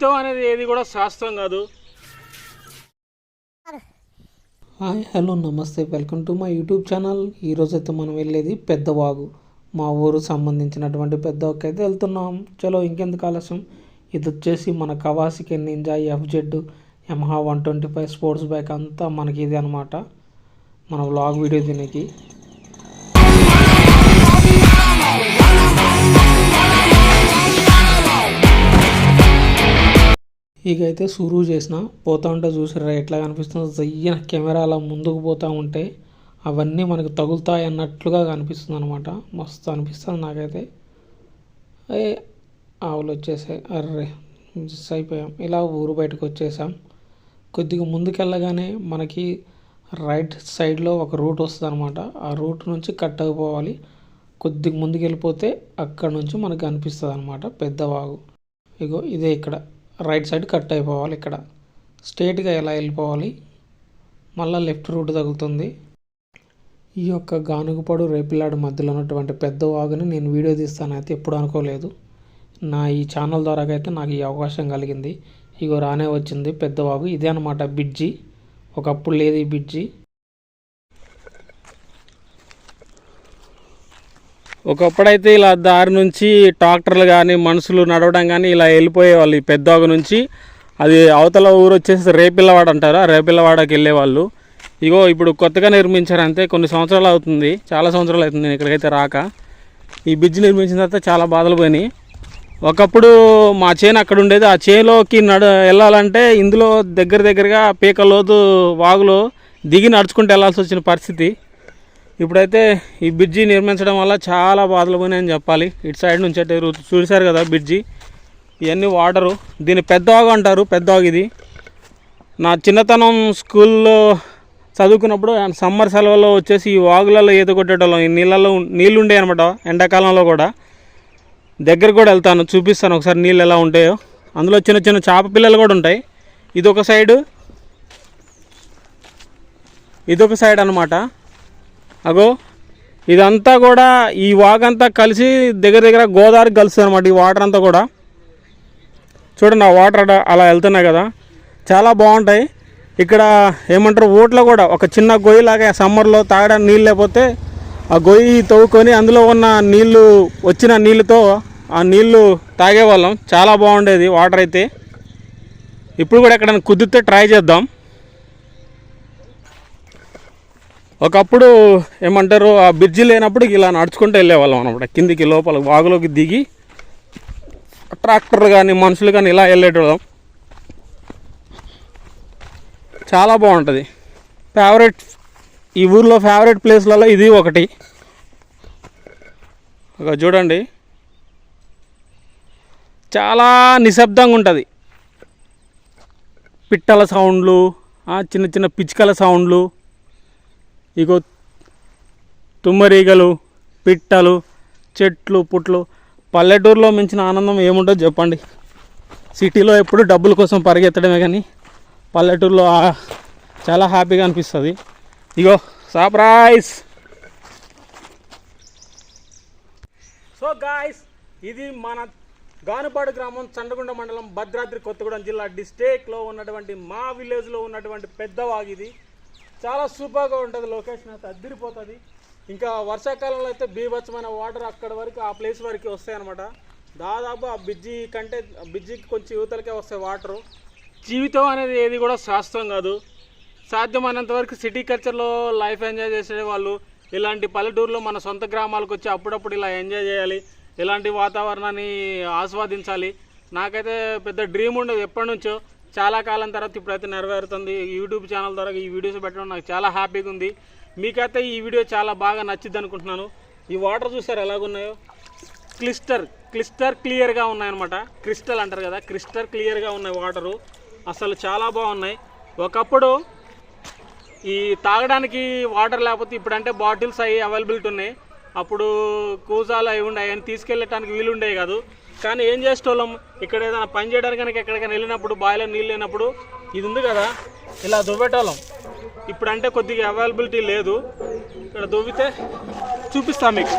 జీవితం అనేది ఏది కూడా శాస్త్రం కాదు. హాయ్ హలో నమస్తే. Welcome to my YouTube channel. ఈరోజు అయితే మనం వెళ్ళేది పెద్దవాగు. మా ఊరు సంబంధించినటువంటి పెద్దవాకి అయితే వెళ్తున్నాం. చలో ఇంకెందుకు ఆలస్యం? ఇది వచ్చేసి మన Kawasaki Ninja FZ Yamaha one twenty five sports bike అంతా మనకి ఇది అనమాట మన వ్లాగ్ వీడియో దీనికి. ఇక అయితే సురువు చేసిన పోతా ఉంటే చూసారా ఎట్లా కనిపిస్తుందో జయ్యన కెమెరా అలా ముందుకు పోతూ ఉంటే అవన్నీ మనకు తగులుతాయి అన్నట్లుగా కనిపిస్తుంది అనమాట మస్తు అనిపిస్తుంది నాకైతే. ఏ ఆవులు వచ్చేసాయి. అర్రే మిస్ అయిపోయాం. ఇలా ఊరు బయటకు వచ్చేసాం. కొద్దిగా ముందుకెళ్ళగానే మనకి రైట్ సైడ్లో ఒక రూట్ వస్తుంది అనమాట ఆ రూట్ నుంచి కట్ అయిపోవాలి కొద్దిగా ముందుకు వెళ్ళిపోతే అక్కడ నుంచి మనకు కనిపిస్తుంది అనమాట పెద్దవాగు. ఇగో ఇదే ఇక్కడ. రైట్ సైడ్ కట్ అయిపోవాలి ఇక్కడ. స్ట్రేట్గా ఎలా వెళ్ళిపోవాలి? మళ్ళీ లెఫ్ట్ రూట్ తగులుతుంది. ఈ యొక్క గానుగపాడు రేపిలాడు మధ్యలో ఉన్నటువంటి పెద్ద వాగుని నేను వీడియో తీస్తానైతే ఎప్పుడు అనుకోలేదు. నా ఈ ఛానల్ ద్వారా అయితే నాకు ఈ అవకాశం కలిగింది. ఇగో రానే వచ్చింది పెద్ద వాగు. ఇదే అనమాట బిడ్జి ఒకప్పుడు లేదు ఈ బిడ్జి ఒకప్పుడైతే ఇలా దారి నుంచి ట్రాక్టర్లు కానీ మనుషులు నడవడం కానీ ఇలా వెళ్ళిపోయేవాళ్ళు ఈ పెద్దోగ నుంచి. అది అవతల ఊరు వచ్చేసి రేపిల్లవాడ అంటారు. ఆ రేపిల్లవాడకి వెళ్ళేవాళ్ళు. ఇగో ఇప్పుడు కొత్తగా నిర్మించారు అంతే కొన్ని సంవత్సరాలు అవుతుంది. చాలా సంవత్సరాలు అవుతుంది నేను ఇక్కడికైతే రాక. ఈ బ్రిడ్జ్ నిర్మించిన తర్వాత చాలా బాధలు పోయినాయి. ఒకప్పుడు మా చేను అక్కడ ఉండేది. ఆ చేనులోకి నడ వెళ్ళాలంటే ఇందులో దగ్గర దగ్గరగా పీకలోతు వాగులో దిగి నడుచుకుంటూ వెళ్ళాల్సి వచ్చిన పరిస్థితి. ఇప్పుడైతే ఈ బ్రిడ్జి నిర్మించడం వల్ల చాలా బాధలు పోయినాయని చెప్పాలి. ఇటు సైడ్ నుంచి అంటే చూశారు కదా బ్రిడ్జి. ఇవన్నీ వాటరు. దీన్ని పెద్దవాగు అంటారు పెద్దవాగు ఇది. నా చిన్నతనం స్కూల్లో చదువుకున్నప్పుడు సమ్మర్ సెలవుల్లో వచ్చేసి ఈ వాగులలో ఈత కొట్టేటోళ్ళం. ఈ నీళ్ళలో నీళ్ళు ఉండే అనమాట ఎండాకాలంలో కూడా. దగ్గర కూడా వెళ్తాను చూపిస్తాను ఒకసారి నీళ్ళు ఎలా ఉంటాయో. అందులో చిన్న చిన్న చేప పిల్లలు కూడా ఉంటాయి. ఇది ఒక సైడు. ఇదొక సైడ్ అనమాట అగో ఇదంతా కూడా ఈ వాగంతా కలిసి దగ్గర దగ్గర గోదావరికి కలుస్తుంది అనమాట ఈ వాటర్ అంతా కూడా. చూడండి ఆ వాటర్ అలా వెళ్తున్నాయి కదా. చాలా బాగుంటాయి. ఇక్కడ ఏమంటారు ఊట్లో కూడా ఒక చిన్న గొయ్యి లాగా సమ్మర్లో తాగడానికి నీళ్ళు లేకపోతే ఆ గొయ్యి తవ్వుకొని అందులో ఉన్న నీళ్ళు వచ్చిన నీళ్ళతో ఆ నీళ్ళు తాగేవాళ్ళం. చాలా బాగుండేది వాటర్ అయితే. ఇప్పుడు కూడా ఎక్కడైనా కుదిరితే ట్రై చేద్దాం. ఒకప్పుడు ఏమంటారు ఆ బ్రిడ్జి లేనప్పుడు ఇలా నడుచుకుంటూ వెళ్ళేవాళ్ళం అనమాట కిందికి లోపల వాగులోకి దిగి ట్రాక్టర్లు కానీ మనుషులు కానీ ఇలా వెళ్ళేటోళ్ళం. చాలా బాగుంటుంది. ఫేవరెట్ ఈ ఊర్లో ఫేవరెట్ ప్లేస్లలో ఇది ఒకటి. ఒక చూడండి. చాలా నిశ్శబ్దంగా ఉంటుంది. పిట్టల సౌండ్లు చిన్న చిన్న పిచ్చుకల సౌండ్లు ఇగో తుమ్మరీగలు పిట్టలు చెట్లు పుట్లు. పల్లెటూరులో మించిన ఆనందం ఏముంటుందో చెప్పండి. సిటీలో ఎప్పుడు డబ్బుల కోసం పరిగెత్తడమే కానీ పల్లెటూరులో చాలా హ్యాపీగా అనిపిస్తుంది. ఇగో సర్ప్రైజ్! సో గాయస్ ఇది మన గానుపాడు గ్రామం చండగుండ మండలం భద్రాద్రి కొత్తగూడెం జిల్లా డిస్ట్రిక్ట్లో ఉన్నటువంటి మా విలేజ్లో ఉన్నటువంటి పెద్ద ఇది చాలా సూపర్గా ఉంటుంది లొకేషన్ అయితే అద్దరిపోతుంది. ఇంకా వర్షాకాలంలో అయితే బీభత్సమైన వాటర్ అక్కడ వరకు ఆ ప్లేస్ వరకు వస్తాయి అనమాట దాదాపు ఆ బ్రిడ్జి కంటే ఆ బ్రిడ్జికి కొంచెం యువతలకే వస్తాయి వాటరు. జీవితం అనేది ఏది కూడా శాస్త్రం కాదు. సాధ్యమైనంత వరకు సిటీ కల్చర్లో లైఫ్ ఎంజాయ్ చేసే వాళ్ళు. ఇలాంటి పల్లెటూరులో మన సొంత గ్రామాలకు వచ్చి అప్పుడప్పుడు ఇలా ఎంజాయ్ చేయాలి. ఇలాంటి వాతావరణాన్ని ఆస్వాదించాలి. నాకైతే పెద్ద డ్రీమ్ ఉండదు ఎప్పటి నుంచో. చాలా కాలం తర్వాత ఇప్పుడైతే నెరవేరుతుంది. యూట్యూబ్ ఛానల్ ద్వారా ఈ వీడియోస్ పెట్టడం నాకు చాలా హ్యాపీగా ఉంది. మీకైతే ఈ వీడియో చాలా బాగా నచ్చింది అనుకుంటున్నాను. ఈ వాటర్ చూసారు ఎలాగున్నాయో? క్లిస్టర్ క్లిస్టర్ క్లియర్గా ఉన్నాయన్నమాట. క్రిస్టల్ అంటారు కదా క్రిస్టర్ క్లియర్గా ఉన్నాయి వాటరు అసలు చాలా బాగున్నాయి. ఒకప్పుడు ఈ తాగడానికి వాటర్ లేకపోతే ఇప్పుడంటే బాటిల్స్ అవి అవైలబిలిటీ ఉన్నాయి. అప్పుడు కూజాలు అవి ఉండే అవన్నీ తీసుకెళ్ళటానికి వీలుండేవి కాదు. కానీ ఏం చేసేటోళ్ళం? ఇక్కడ ఏదైనా పని చేయడానికి కనుక ఎక్కడికైనా వెళ్ళినప్పుడు బాయిలో నీళ్ళు లేనప్పుడు ఇది ఉంది కదా? ఇలా దువ్వేటోళ్ళం. ఇప్పుడు అంటే కొద్దిగా అవైలబిలిటీ లేదు. ఇక్కడ దువ్వితే చూపిస్తాం మీకు.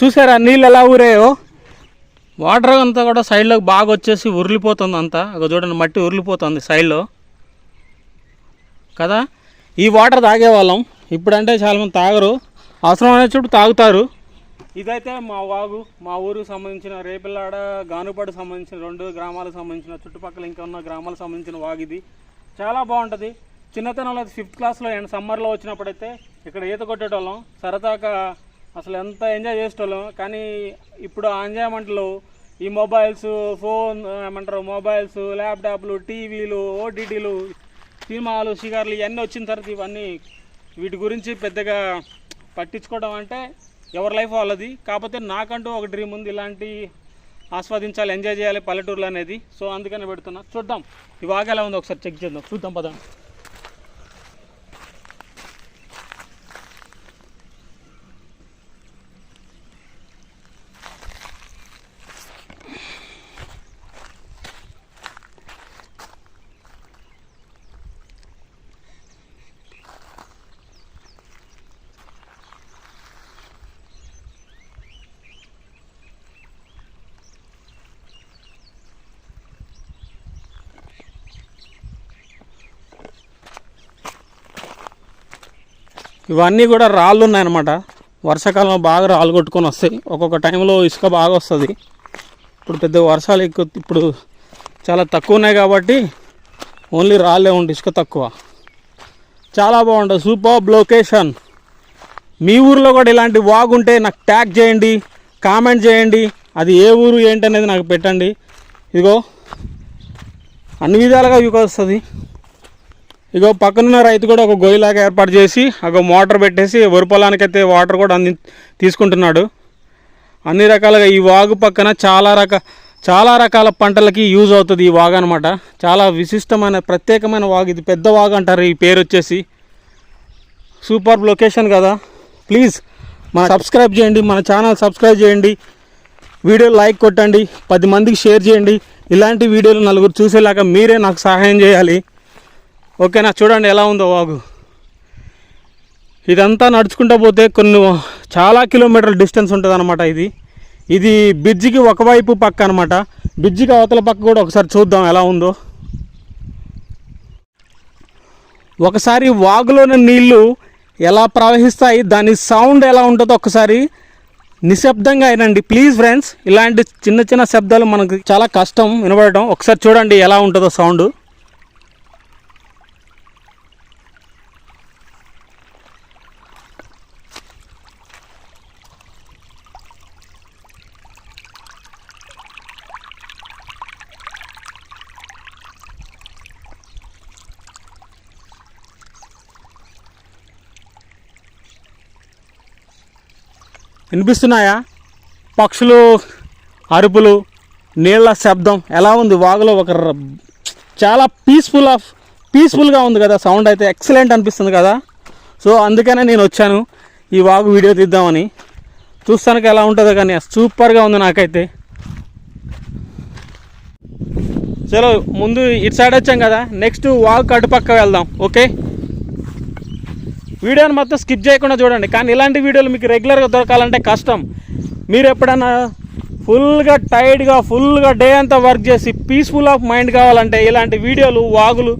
చూసారా నీళ్ళు ఎలా ఊరేయో? వాటర్ అంతా కూడా సైడ్లోకి బాగా వచ్చేసి ఉరిలిపోతుంది అంతా ఒక చూడండి మట్టి ఉరిలిపోతుంది సైడ్లో కదా? ఈ వాటర్ తాగేవాళ్ళం. ఇప్పుడంటే చాలామంది తాగరు. అవసరం అనేటప్పుడు తాగుతారు. ఇదైతే మా వాగు మా ఊరికి సంబంధించిన రేపిల్లాడ గానుపాడు సంబంధించిన రెండు గ్రామాలకు సంబంధించిన చుట్టుపక్కల ఇంకా ఉన్న గ్రామాలకు సంబంధించిన వాగు ఇది. చాలా బాగుంటుంది. చిన్నతనంలో ఫిఫ్త్ క్లాస్లో అండ్ సమ్మర్లో వచ్చినప్పుడైతే ఇక్కడ ఈత కొట్టేటోళ్ళం. సరదాగా అసలు ఎంత ఎంజాయ్ చేసేటోళ్ళం. కానీ ఇప్పుడు ఆ ఎంజాయ్మెంట్లో ఈ మొబైల్స్ ఫోన్ ఏమంటారు మొబైల్స్ ల్యాప్టాప్లు టీవీలు ఓటీటీలు సినిమాలు షిగార్లు ఇవన్నీ వచ్చిన తర్వాత ఇవన్నీ వీటి గురించి పెద్దగా పట్టించుకోవడం అంటే ఎవరి లైఫ్ వాళ్ళది. కాకపోతే నాకంటూ ఒక డ్రీమ్ ఉంది. ఇలాంటి ఆస్వాదించాలి ఎంజాయ్ చేయాలి పల్లెటూరులో అనేది. సో అందుకనే పెడుతున్నా. చూద్దాం. ఈ వాగ ఎలా ఉందో ఒకసారి చెక్ చేద్దాం. చూద్దాం పద ఇవన్నీ కూడా రాళ్ళు ఉన్నాయన్నమాట. వర్షాకాలంలో బాగా రాళ్ళు కొట్టుకొని వస్తాయి. ఒక్కొక్క టైంలో ఇసుక బాగా వస్తుంది. ఇప్పుడు పెద్ద వర్షాలు ఎక్కువ ఇప్పుడు చాలా తక్కువ ఉన్నాయి కాబట్టి ఓన్లీ రాళ్ళే ఉండి ఇసుక తక్కువ. చాలా బాగుంటుంది. Super location. మీ ఊర్లో కూడా ఇలాంటి బాగుంటే ఉంటే నాకు ట్యాగ్ చేయండి కామెంట్ చేయండి. అది ఏ ఊరు ఏంటి అనేది నాకు పెట్టండి. ఇదిగో అన్ని విధాలుగా యూజ్ వస్తుంది. ఇగో పక్కనున్న రైతు కూడా ఒక గొయ్యిలాగా ఏర్పాటు చేసి ఒక మోటార్ పెట్టేసి వరి పొలానికి అయితే వాటర్ కూడా అంది తీసుకుంటున్నాడు. అన్ని రకాలుగా ఈ వాగు పక్కన చాలా రక చాలా రకాల పంటలకి యూజ్ అవుతుంది ఈ వాగు అనమాట చాలా విశిష్టమైన ప్రత్యేకమైన వాగు ఇది. పెద్ద వాగు అంటారు ఈ పేరు వచ్చేసి. సూపర్ లొకేషన్ కదా. ప్లీజ్ మన సబ్స్క్రైబ్ చేయండి మన ఛానల్ సబ్స్క్రైబ్ చేయండి. వీడియో లైక్ కొట్టండి పది మందికి షేర్ చేయండి. ఇలాంటి వీడియోలు నలుగురు చూసేలాగా మీరే నాకు సహాయం చేయాలి. ఓకేనా చూడండి ఎలా ఉందో వాగు. ఇదంతా నడుచుకుంటూ పోతే కొన్ని చాలా కిలోమీటర్ల డిస్టెన్స్ ఉంటుంది అనమాట ఇది. ఇది బ్రిడ్జికి ఒకవైపు పక్క అనమాట బ్రిడ్జికి అవతల పక్క కూడా ఒకసారి చూద్దాం ఎలా ఉందో. ఒకసారి వాగులోని నీళ్ళు ఎలా ప్రవహిస్తాయి దాని సౌండ్ ఎలా ఉంటుందో ఒకసారి నిశ్శబ్దంగా అయినండి ప్లీజ్ ఫ్రెండ్స్ ఇలాంటి చిన్న చిన్న శబ్దాలు మనకు చాలా కష్టం వినబడటం. ఒకసారి చూడండి ఎలా ఉంటుందో సౌండ్. వినిపిస్తున్నాయా? పక్షులు అరుపులు నీళ్ళ శబ్దం ఎలా ఉంది? వాగులో ఒక చాలా పీస్ఫుల్ ఆఫ్ పీస్ఫుల్గా ఉంది కదా సౌండ్ అయితే ఎక్సలెంట్ అనిపిస్తుంది కదా. సో అందుకనే నేను వచ్చాను ఈ వాగు వీడియో తీద్దామని. చూస్తానికి ఎలా ఉంటుందో కానీ సూపర్గా ఉంది నాకైతే. చలో ముందు ఇటు సైడ్ వచ్చాం కదా నెక్స్ట్ వాగు అటుపక్క వెళ్దాం ఓకే వీడియోని మొత్తం స్కిప్ చేయకుండా చూడండి. కానీ ఇలాంటి వీడియోలు మీకు రెగ్యులర్గా దొరకాలంటే కష్టం. మీరు ఎప్పుడన్నా ఫుల్గా టైర్డ్గా ఫుల్గా డే అంతా వర్క్ చేసి పీస్ఫుల్ ఆఫ్ మైండ్ కావాలంటే ఇలాంటి వీడియోలు వాగులు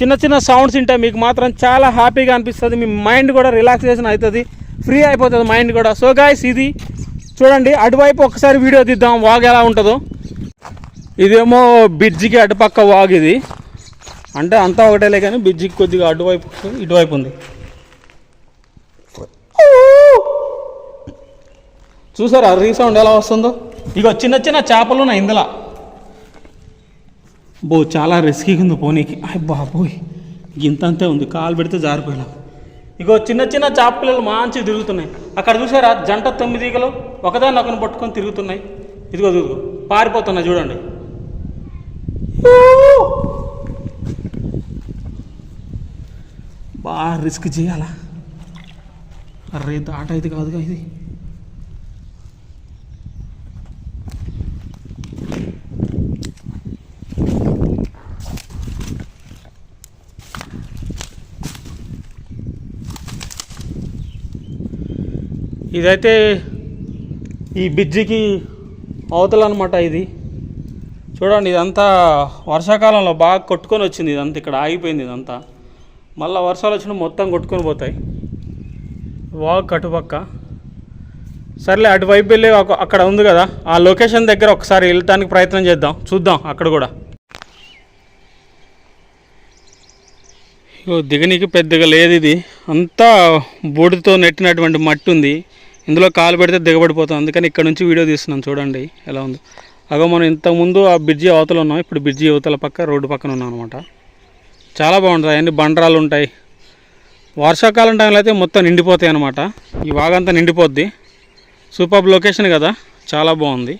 చిన్న చిన్న సౌండ్స్ ఉంటే మీకు మాత్రం చాలా హ్యాపీగా అనిపిస్తుంది. మీ మైండ్ కూడా రిలాక్సేషన్ అవుతుంది. ఫ్రీ అయిపోతుంది మైండ్ కూడా. సో గాయస్ ఇది చూడండి. అటువైపు ఒకసారి వీడియో తీద్దాం వాగు ఎలా ఉంటుందో. ఇదేమో బ్రిడ్జికి అటుపక్క వాగు ఇది. అంటే అంతా ఒకటేలే కానీ బ్రిడ్జికి కొద్దిగా అటువైపు ఇటువైపు ఉంది. చూసారా రీసౌండ్ ఎలా వస్తుందో? ఇగో చిన్న చిన్న చేపలు ఉన్నాయి ఇందులో. బో చాలా రిస్కీ ఉంది పోనీకి. అయ్య బాబోయ్ ఇంత అంతే ఉంది కాలు పెడితే జారిపోయినా ఇగో చిన్న చిన్న చేప పిల్లలు మంచి తిరుగుతున్నాయి. అక్కడ చూసారా జంట తొమ్మిది ఈగలు ఒకదాన్ని ఒకరిని పట్టుకొని తిరుగుతున్నాయి. ఇదిగో ఇదిగో పారిపోతున్నాయి చూడండి. బాగా రిస్క్ చేయాలా? అరే దాట అయితే కాదుగా ఇది. ఇదైతే ఈ బ్రిడ్జికి అవతల అనమాట ఇది. చూడండి ఇదంతా వర్షాకాలంలో బాగా కొట్టుకొని వచ్చింది ఇదంతా ఇక్కడ ఆగిపోయింది ఇదంతా. మళ్ళీ వర్షాలు వచ్చిన మొత్తం కొట్టుకొని పోతాయి. వాక్ అటుపక్క సర్లే అటువైపు వెళ్ళి ఒక- అక్కడ ఉంది కదా ఆ లొకేషన్ దగ్గర ఒకసారి వెళ్ళటానికి ప్రయత్నం చేద్దాం. చూద్దాం అక్కడ కూడా. ఇగో దిగనీకి పెద్దగా లేదు ఇది. అంతా బూడితో నెట్టినటువంటి మట్టి ఉంది. ఇందులో కాలు పెడితే దిగబడిపోతాం. అందుకని ఇక్కడ నుంచి వీడియో తీస్తున్నాం. చూడండి ఎలా ఉందో. అగో మనం ఇంతకుముందు ఆ బ్రిడ్జి అవతల ఉన్నాం. ఇప్పుడు బ్రిడ్జి అవతల పక్క రోడ్డు పక్కన ఉన్నాం అనమాట చాలా బాగుంటుంది. అన్ని బండరాలు ఉంటాయి. వర్షాకాలం టైంలో అయితే మొత్తం నిండిపోతాయి అనమాట ఈ వాగంతా నిండిపోద్ది. సూపర్ లొకేషన్ కదా. చాలా బాగుంది.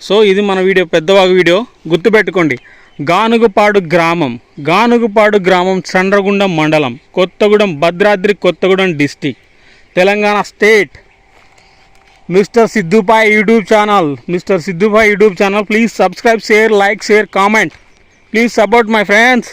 సో ఇది మన వీడియో పెద్దవాగు వీడియో. గుర్తుపెట్టుకోండి. గానుగుపాడు గ్రామం. గానుగుపాడు గ్రామం చండ్రగుండం మండలం. Kothagudem Bhadradri Kothagudem district. Telangana state. Mister Siddhupai YouTube channel. Mister Siddhupai YouTube channel please subscribe share like share comment. Please support my friends.